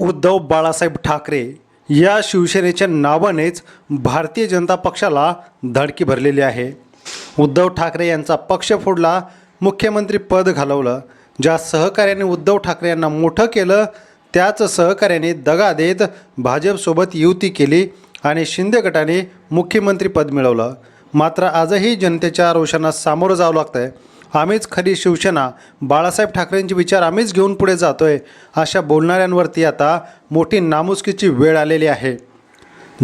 उद्धव बाळासाहेब ठाकरे या शिवसेनेच्या नावानेच भारतीय जनता पक्षाला धडकी भरलेली आहे. उद्धव ठाकरे यांचा पक्ष फोडला मुख्यमंत्री पद घालवलं. ज्या सहकार्याने उद्धव ठाकरे यांना मोठं केलं त्याच सहकार्याने दगा देत भाजपसोबत युती केली आणि शिंदे गटाने मुख्यमंत्रीपद मिळवलं. मात्र आजही जनतेच्या रोषांना सामोरं जावं लागतं आहे आम्हीच खरी शिवसेना. बाळासाहेब ठाकरेंचे विचार आम्हीच घेऊन पुढे जातोय अशा बोलणाऱ्यांवरती आता मोठी नामुसकीची वेळ आलेली आहे.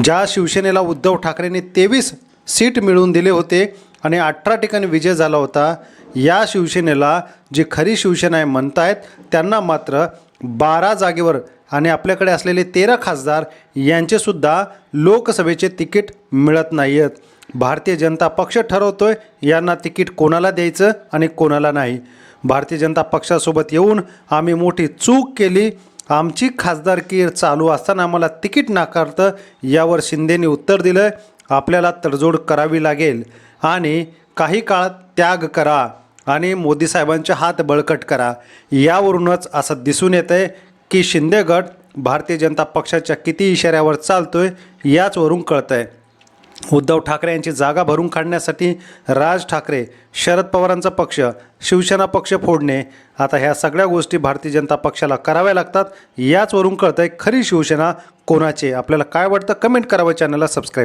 ज्या शिवसेनेला उद्धव ठाकरेंनी तेवीस सीट मिळवून दिले होते आणि अठरा ठिकाणी विजय झाला होता. या शिवसेनेला जी खरी शिवसेना आहे म्हणतायत त्यांना मात्र बारा जागेवर आणि आपल्याकडे असलेले तेरा खासदार यांचेसुद्धा लोकसभेचे तिकीट मिळत नाही आहेत भारतीय जनता पक्ष ठरवतो आहे यांना तिकीट कोणाला द्यायचं आणि कोणाला नाही. भारतीय जनता पक्षासोबत येऊन आम्ही मोठी चूक केली. आमची खासदारकी चालू असताना आम्हाला तिकीट नाकारतं यावर शिंदेनी उत्तर दिलं आपल्याला तडजोड करावी लागेल. आणि काही काळ त्याग करा आणि मोदी साहेबांचे हात बळकट करा. यावरूनच असं दिसून येतं आहे की शिंदे गट भारतीय जनता पक्षाच्या किती इशाऱ्यावर चालतोय याचवरून कळतं आहे उद्धव ठाकरे यांची जागा भरून काढण्यासाठी राज ठाकरे शरद पवारांचा पक्ष शिवसेना पक्ष फोडणे आता ह्या सगळ्या गोष्टी भारतीय जनता पक्षाला कराव्या लागतात याचवरून कळतंय खरी शिवसेना कोणाची आपल्याला काय वाटतं? कमेंट करावं चॅनलला सबस्क्राईब